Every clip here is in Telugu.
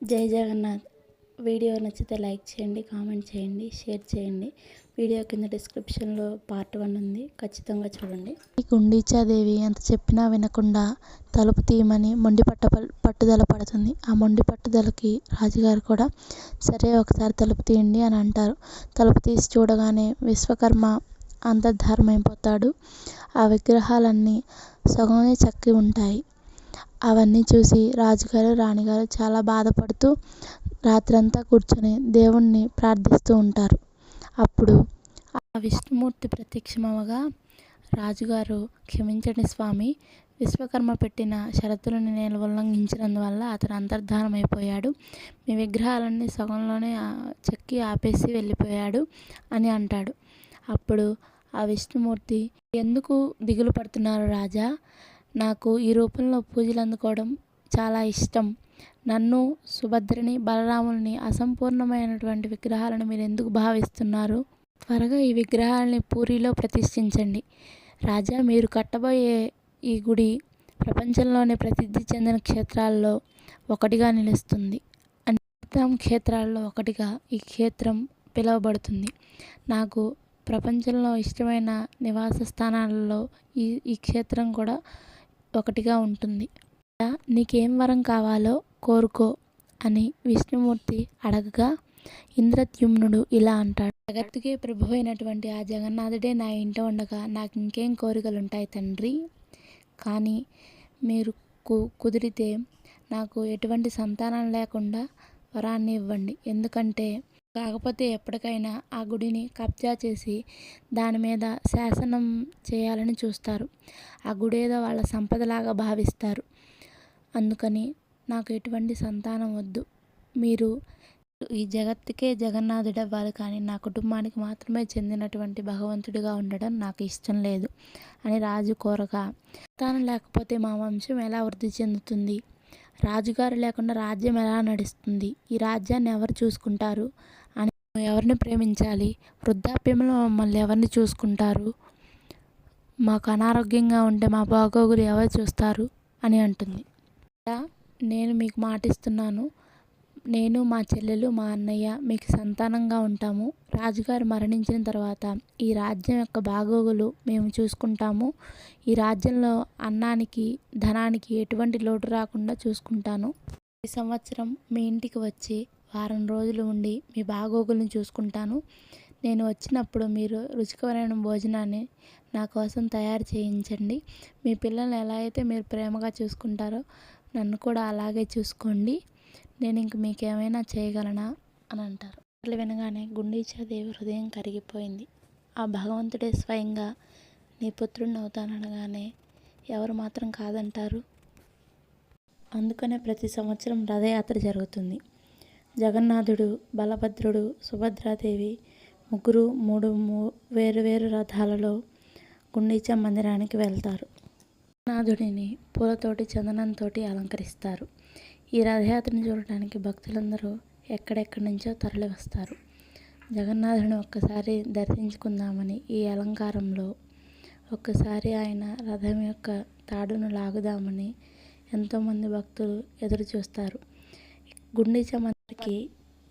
జై జగన్నాథ్. వీడియో నచ్చితే లైక్ చేయండి కామెంట్ చేయండి షేర్ చేయండి. వీడియో కింద డిస్క్రిప్షన్లో పార్ట్ వన్ ఉంది. ఖచ్చితంగా చూడండి. ఈ గుండీచాదేవి ఎంత చెప్పినా వినకుండా తలుపు తీయమని మొండి పట్ట పట్టుదల పడుతుంది. ఆ మొండి పట్టుదలకి రాజుగారు కూడా సరే ఒకసారి తలుపు తీయండి అని అంటారు. తలుపు తీసి చూడగానే విశ్వకర్మ అంతర్ధారమైపోతాడు. ఆ విగ్రహాలన్నీ సగమే చక్కి ఉంటాయి. అవన్నీ చూసి రాజుగారు రాణిగారు చాలా బాధపడుతూ రాత్రంతా కూర్చొని దేవుణ్ణి ప్రార్థిస్తూ ఉంటారు. అప్పుడు ఆ విష్ణుమూర్తి ప్రత్యక్షమవగా రాజుగారు క్షమించండి స్వామి విశ్వకర్మ పెట్టిన షరతులను నేను ఉల్లంఘించినందువల్ల అతను అంతర్ధానం అయిపోయాడు మీ విగ్రహాలన్నీ సగంలోనే చెక్కి ఆపేసి వెళ్ళిపోయాడు అని అంటాడు. అప్పుడు ఆ విష్ణుమూర్తి ఎందుకు దిగులు పడుతున్నారు రాజా? నాకు ఈ రూపంలో పూజలు అందుకోవడం చాలా ఇష్టం. నన్ను సుభద్రని బలరాముల్ని అసంపూర్ణమైనటువంటి విగ్రహాలను మీరు ఎందుకు భావిస్తున్నారు? త్వరగా ఈ విగ్రహాలని పూరిలో ప్రతిష్ఠించండి. రాజా మీరు కట్టబోయే ఈ గుడి ప్రపంచంలోనే ప్రసిద్ధి చెందిన క్షేత్రాల్లో ఒకటిగా నిలుస్తుంది. అన్ని క్షేత్రాల్లో ఒకటిగా ఈ క్షేత్రం పిలువబడుతుంది. నాకు ప్రపంచంలో ఇష్టమైన నివాస స్థానాలలో ఈ ఈ క్షేత్రం కూడా ఒకటిగా ఉంటుంది. నీకేం వరం కావాలో కోరుకో అని విష్ణుమూర్తి అడగగా ఇంద్రద్యుమ్నుడు ఇలా అంటాడు జగత్తుకే ప్రభు అయినటువంటి ఆ జగన్నాథుడే నా ఇంట ఉండగా నాకు ఇంకేం కోరికలు ఉంటాయి తండ్రి? కానీ మీరు కు కుదిరితే నాకు ఎటువంటి సంతానం లేకుండా వరాన్ని ఇవ్వండి. ఎందుకంటే కాకపోతే ఎప్పటికైనా ఆ గుడిని కబ్జా చేసి దాని మీద శాసనం చేయాలని చూస్తారు. ఆ గుడి ఏదో వాళ్ళ సంపదలాగా భావిస్తారు. అందుకని నాకు ఎటువంటి సంతానం వద్దు. మీరు ఈ జగత్తుకే జగన్నాథుడు అవ్వాలి కానీ నా కుటుంబానికి మాత్రమే చెందినటువంటి భగవంతుడిగా ఉండడం నాకు ఇష్టం లేదు అని రాజు కోరగా సంతానం లేకపోతే మా వంశం ఎలా వృద్ధి చెందుతుంది? రాజుగారు లేకుండా రాజ్యం ఎలా నడుస్తుంది? ఈ రాజ్యాన్ని ఎవరు చూసుకుంటారు? ఎవరిని ప్రేమించాలి? వృద్ధాప్యంలో మమ్మల్ని ఎవరిని చూసుకుంటారు? మాకు అనారోగ్యంగా ఉంటే మా బాగోగులు ఎవరు చూస్తారు? అని అంటుంది. నేను మీకు మాటిస్తున్నాను. నేను మా చెల్లెలు మా అన్నయ్య మీకు సంతానంగా ఉంటాము. రాజుగారు మరణించిన తర్వాత ఈ రాజ్యం యొక్క బాగోగులు మేము చూసుకుంటాము. ఈ రాజ్యంలో అన్నానికి ధనానికి ఎటువంటి లోటు రాకుండా చూసుకుంటాను. ఈ సంవత్సరం మీ ఇంటికి వచ్చి వారం రోజులు ఉండి మీ బాగోగులను చూసుకుంటాను. నేను వచ్చినప్పుడు మీరు రుచికరమైన భోజనాన్ని నా కోసం తయారు చేయించండి. మీ పిల్లల్ని ఎలా అయితే మీరు ప్రేమగా చూసుకుంటారో నన్ను కూడా అలాగే చూసుకోండి. నేను ఇంక మీకేమైనా చేయగలనా? అని అంటారు. అట్లా వినగానే గుండీచాదేవి హృదయం కరిగిపోయింది. ఆ భగవంతుడే స్వయంగా నీ పుత్రుడిని అవుతాననగానే ఎవరు మాత్రం కాదంటారు? అందుకనే ప్రతి సంవత్సరం రథయాత్ర జరుగుతుంది. జగన్నాథుడు బలభద్రుడు సుభద్రాదేవి ముగ్గురు మూడు మూ వేరు వేరు రథాలలో గుండీచా మందిరానికి వెళ్తారు. నాథుడిని పూలతోటి చందనంతో అలంకరిస్తారు. ఈ రథయాత్రను చూడటానికి భక్తులందరూ ఎక్కడెక్కడి నుంచో తరలి వస్తారు జగన్నాథుని ఒక్కసారి దర్శించుకుందామని ఈ అలంకారంలో ఒక్కసారి ఆయన రథం యొక్క తాడును లాగుదామని ఎంతోమంది భక్తులు ఎదురు చూస్తారు గుండీచ మందికి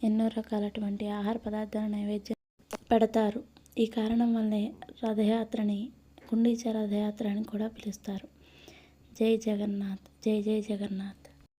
ఎన్నో రకాలటువంటి ఆహార పదార్థాల నైవేద్యం పెడతారు. ఈ కారణం వల్లే రథయాత్రని గుండీచ రథయాత్ర అని కూడా పిలుస్తారు. జై జగన్నాథ్ జై జై జగన్నాథ్.